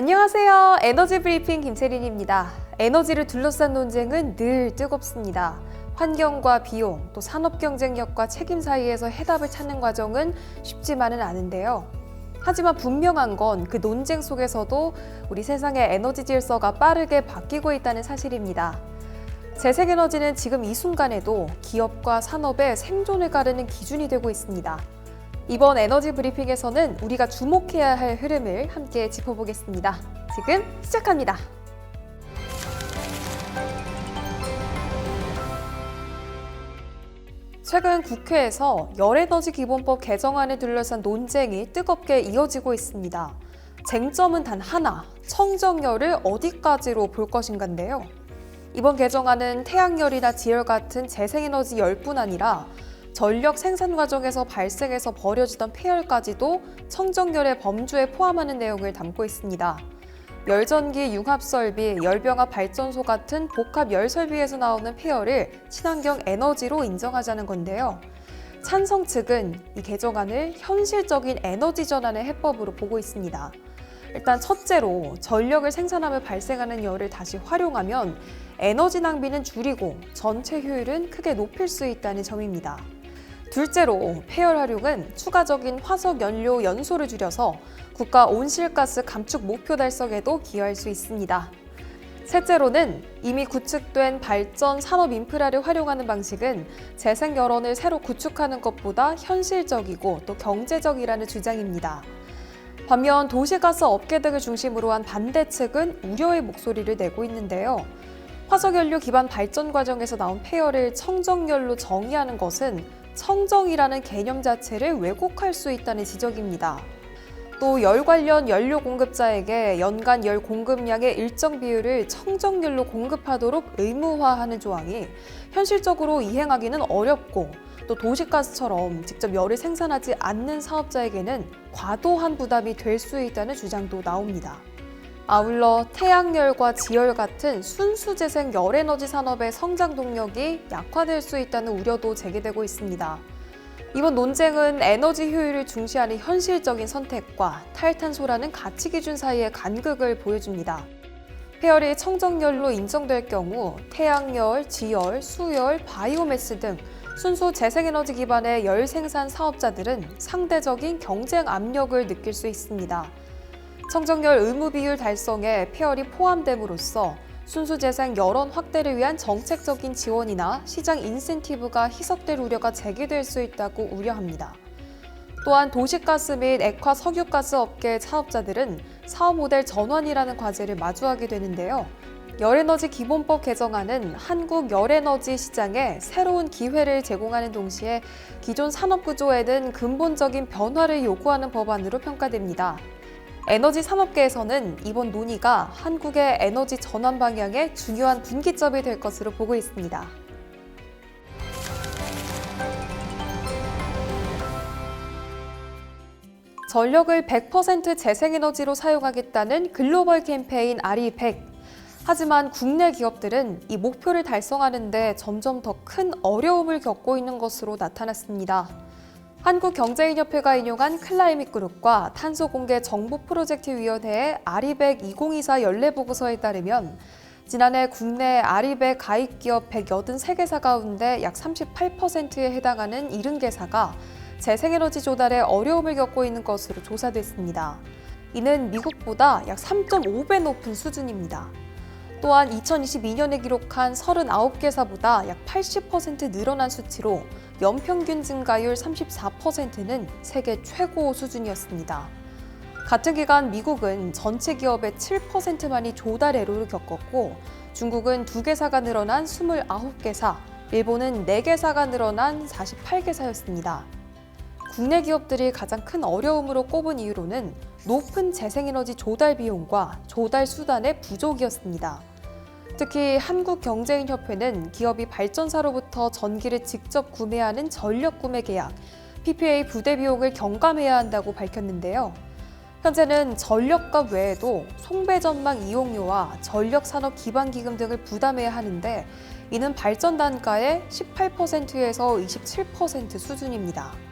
안녕하세요. 에너지 브리핑 김세린입니다. 에너지를 둘러싼 논쟁은 늘 뜨겁습니다. 환경과 비용, 또 산업 경쟁력과 책임 사이에서 해답을 찾는 과정은 쉽지만은 않은데요. 하지만 분명한 건 그 논쟁 속에서도 우리 세상의 에너지 질서가 빠르게 바뀌고 있다는 사실입니다. 재생에너지는 지금 이 순간에도 기업과 산업의 생존을 가르는 기준이 되고 있습니다. 이번 에너지 브리핑에서는 우리가 주목해야 할 흐름을 함께 짚어보겠습니다. 지금 시작합니다. 최근 국회에서 열에너지 기본법 개정안을 둘러싼 논쟁이 뜨겁게 이어지고 있습니다. 쟁점은 단 하나, 청정열을 어디까지로 볼 것인가인데요. 이번 개정안은 태양열이나 지열 같은 재생에너지 열뿐 아니라 전력 생산 과정에서 발생해서 버려지던 폐열까지도 청정열의 범주에 포함하는 내용을 담고 있습니다. 열전기, 융합설비, 열병합 발전소 같은 복합 열설비에서 나오는 폐열을 친환경 에너지로 인정하자는 건데요. 찬성 측은 이 개정안을 현실적인 에너지 전환의 해법으로 보고 있습니다. 일단 첫째로 전력을 생산하며 발생하는 열을 다시 활용하면 에너지 낭비는 줄이고 전체 효율은 크게 높일 수 있다는 점입니다. 둘째로 폐열 활용은 추가적인 화석 연료 연소를 줄여서 국가 온실가스 감축 목표 달성에도 기여할 수 있습니다. 셋째로는 이미 구축된 발전 산업 인프라를 활용하는 방식은 재생 여론을 새로 구축하는 것보다 현실적이고 또 경제적이라는 주장입니다. 반면 도시가스 업계 등을 중심으로 한 반대 측은 우려의 목소리를 내고 있는데요. 화석연료 기반 발전 과정에서 나온 폐열을 청정열로 정의하는 것은 청정이라는 개념 자체를 왜곡할 수 있다는 지적입니다. 또 열 관련 연료 공급자에게 연간 열 공급량의 일정 비율을 청정열로 공급하도록 의무화하는 조항이 현실적으로 이행하기는 어렵고 또 도시가스처럼 직접 열을 생산하지 않는 사업자에게는 과도한 부담이 될 수 있다는 주장도 나옵니다. 아울러 태양열과 지열 같은 순수 재생 열에너지 산업의 성장 동력이 약화될 수 있다는 우려도 제기되고 있습니다. 이번 논쟁은 에너지 효율을 중시하는 현실적인 선택과 탈탄소라는 가치 기준 사이의 간극을 보여줍니다. 폐열이 청정열로 인정될 경우 태양열, 지열, 수열, 바이오매스 등 순수 재생에너지 기반의 열 생산 사업자들은 상대적인 경쟁 압력을 느낄 수 있습니다. 청정열 의무 비율 달성에 폐열이 포함됨으로써 순수 재생 열원 확대를 위한 정책적인 지원이나 시장 인센티브가 희석될 우려가 제기될 수 있다고 우려합니다. 또한 도시가스 및 액화 석유가스 업계 사업자들은 사업 모델 전환이라는 과제를 마주하게 되는데요. 열에너지 기본법 개정안은 한국 열에너지 시장에 새로운 기회를 제공하는 동시에 기존 산업 구조에는 근본적인 변화를 요구하는 법안으로 평가됩니다. 에너지 산업계에서는 이번 논의가 한국의 에너지 전환 방향에 중요한 분기점이 될 것으로 보고 있습니다. 전력을 100% 재생에너지로 사용하겠다는 글로벌 캠페인 아리100. 하지만 국내 기업들은 이 목표를 달성하는데 점점 더 큰 어려움을 겪고 있는 것으로 나타났습니다. 한국경제인협회가 인용한 클라이밋 그룹과 탄소공개 정보 프로젝트 위원회의 아리백 2024 연례 보고서에 따르면 지난해 국내 아리백 가입 기업 183개사 가운데 약 38%에 해당하는 70개사가 재생에너지 조달에 어려움을 겪고 있는 것으로 조사됐습니다. 이는 미국보다 약 3.5배 높은 수준입니다. 또한 2022년에 기록한 39개사보다 약 80% 늘어난 수치로 연평균 증가율 34%는 세계 최고 수준이었습니다. 같은 기간 미국은 전체 기업의 7%만이 조달 애로를 겪었고 중국은 2개사가 늘어난 29개사, 일본은 4개사가 늘어난 48개사였습니다. 국내 기업들이 가장 큰 어려움으로 꼽은 이유로는 높은 재생에너지 조달 비용과 조달 수단의 부족이었습니다. 특히 한국경제인협회는 기업이 발전사로부터 전기를 직접 구매하는 전력 구매 계약, PPA 부대 비용을 경감해야 한다고 밝혔는데요. 현재는 전력값 외에도 송배 전망 이용료와 전력 산업 기반 기금 등을 부담해야 하는데 이는 발전 단가의 18%에서 27% 수준입니다.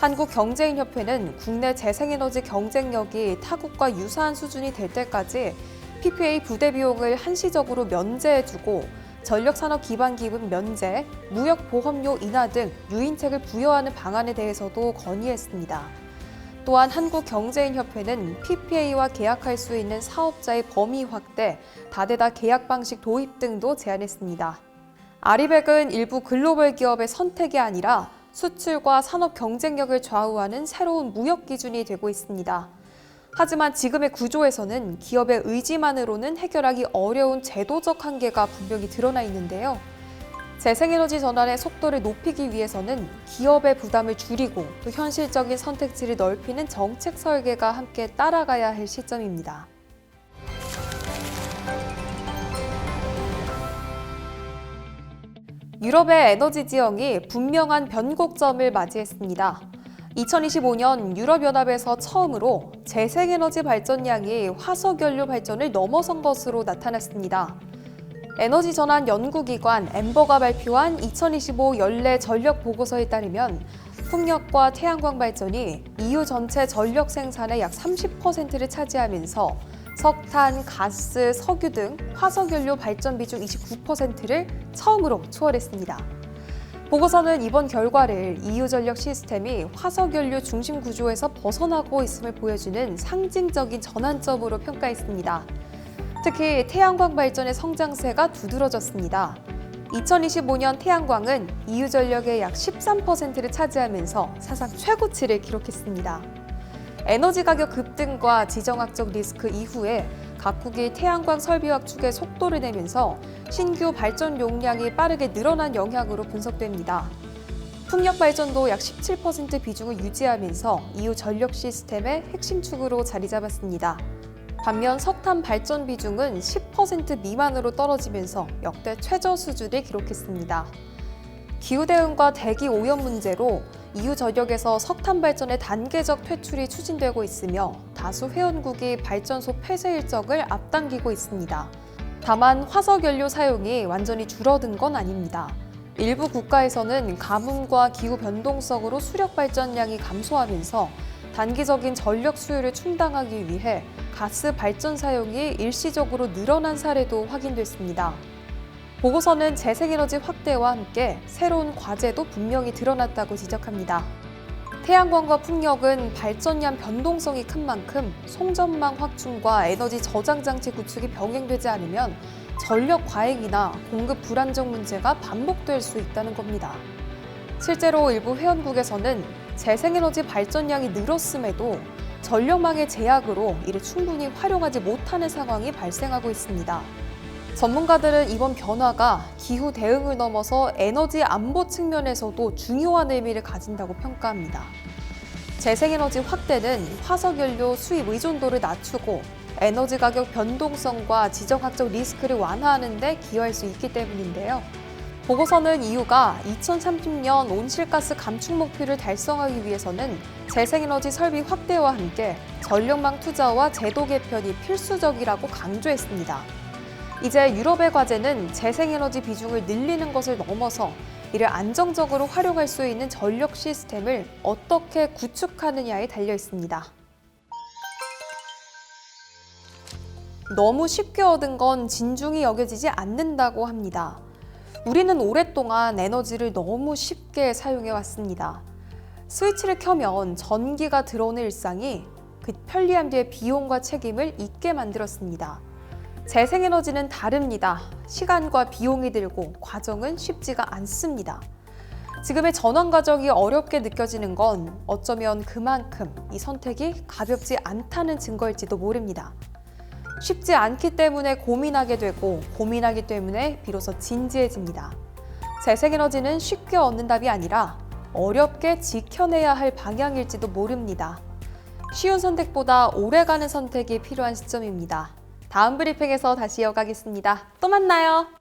한국경제인협회는 국내 재생에너지 경쟁력이 타국과 유사한 수준이 될 때까지 PPA 부대 비용을 한시적으로 면제해주고 전력산업 기반 기금 면제, 무역 보험료 인하 등 유인책을 부여하는 방안에 대해서도 건의했습니다. 또한 한국경제인협회는 PPA와 계약할 수 있는 사업자의 범위 확대, 다대다 계약 방식 도입 등도 제안했습니다. 아리백은 일부 글로벌 기업의 선택이 아니라 수출과 산업 경쟁력을 좌우하는 새로운 무역 기준이 되고 있습니다. 하지만 지금의 구조에서는 기업의 의지만으로는 해결하기 어려운 제도적 한계가 분명히 드러나 있는데요. 재생에너지 전환의 속도를 높이기 위해서는 기업의 부담을 줄이고 또 현실적인 선택지를 넓히는 정책 설계가 함께 따라가야 할 시점입니다. 유럽의 에너지 지형이 분명한 변곡점을 맞이했습니다. 2025년 유럽연합에서 처음으로 재생에너지 발전량이 화석연료 발전을 넘어선 것으로 나타났습니다. 에너지 전환 연구기관 엠버가 발표한 2025 연례 전력 보고서에 따르면 풍력과 태양광 발전이 EU 전체 전력 생산의 약 30%를 차지하면서 석탄, 가스, 석유 등 화석연료 발전 비중 29%를 처음으로 초월했습니다. 보고서는 이번 결과를 EU 전력 시스템이 화석연료 중심 구조에서 벗어나고 있음을 보여주는 상징적인 전환점으로 평가했습니다. 특히 태양광 발전의 성장세가 두드러졌습니다. 2025년 태양광은 EU 전력의 약 13%를 차지하면서 사상 최고치를 기록했습니다. 에너지 가격 급등과 지정학적 리스크 이후에 각국이 태양광 설비 확축에 속도를 내면서 신규 발전 용량이 빠르게 늘어난 영향으로 분석됩니다. 풍력 발전도 약 17% 비중을 유지하면서 이후 전력 시스템의 핵심 축으로 자리 잡았습니다. 반면 석탄 발전 비중은 10% 미만으로 떨어지면서 역대 최저 수준을 기록했습니다. 기후 대응과 대기 오염 문제로 EU 전역에서 석탄 발전의 단계적 퇴출이 추진되고 있으며 다수 회원국이 발전소 폐쇄 일정을 앞당기고 있습니다. 다만 화석 연료 사용이 완전히 줄어든 건 아닙니다. 일부 국가에서는 가뭄과 기후 변동성으로 수력 발전량이 감소하면서 단기적인 전력 수요를 충당하기 위해 가스 발전 사용이 일시적으로 늘어난 사례도 확인됐습니다. 보고서는 재생에너지 확대와 함께 새로운 과제도 분명히 드러났다고 지적합니다. 태양광과 풍력은 발전량 변동성이 큰 만큼 송전망 확충과 에너지 저장 장치 구축이 병행되지 않으면 전력 과잉이나 공급 불안정 문제가 반복될 수 있다는 겁니다. 실제로 일부 회원국에서는 재생에너지 발전량이 늘었음에도 전력망의 제약으로 이를 충분히 활용하지 못하는 상황이 발생하고 있습니다. 전문가들은 이번 변화가 기후 대응을 넘어서 에너지 안보 측면에서도 중요한 의미를 가진다고 평가합니다. 재생에너지 확대는 화석연료 수입 의존도를 낮추고 에너지 가격 변동성과 지정학적 리스크를 완화하는 데 기여할 수 있기 때문인데요. 보고서는 이유가 2030년 온실가스 감축 목표를 달성하기 위해서는 재생에너지 설비 확대와 함께 전력망 투자와 제도 개편이 필수적이라고 강조했습니다. 이제 유럽의 과제는 재생에너지 비중을 늘리는 것을 넘어서 이를 안정적으로 활용할 수 있는 전력 시스템을 어떻게 구축하느냐에 달려 있습니다. 너무 쉽게 얻은 건 진중히 여겨지지 않는다고 합니다. 우리는 오랫동안 에너지를 너무 쉽게 사용해 왔습니다. 스위치를 켜면 전기가 들어오는 일상이 그 편리함 뒤에 비용과 책임을 잊게 만들었습니다. 재생에너지는 다릅니다. 시간과 비용이 들고 과정은 쉽지가 않습니다. 지금의 전환 과정이 어렵게 느껴지는 건 어쩌면 그만큼 이 선택이 가볍지 않다는 증거일지도 모릅니다. 쉽지 않기 때문에 고민하게 되고 고민하기 때문에 비로소 진지해집니다. 재생에너지는 쉽게 얻는 답이 아니라 어렵게 지켜내야 할 방향일지도 모릅니다. 쉬운 선택보다 오래가는 선택이 필요한 시점입니다. 다음 브리핑에서 다시 이어가겠습니다. 또 만나요.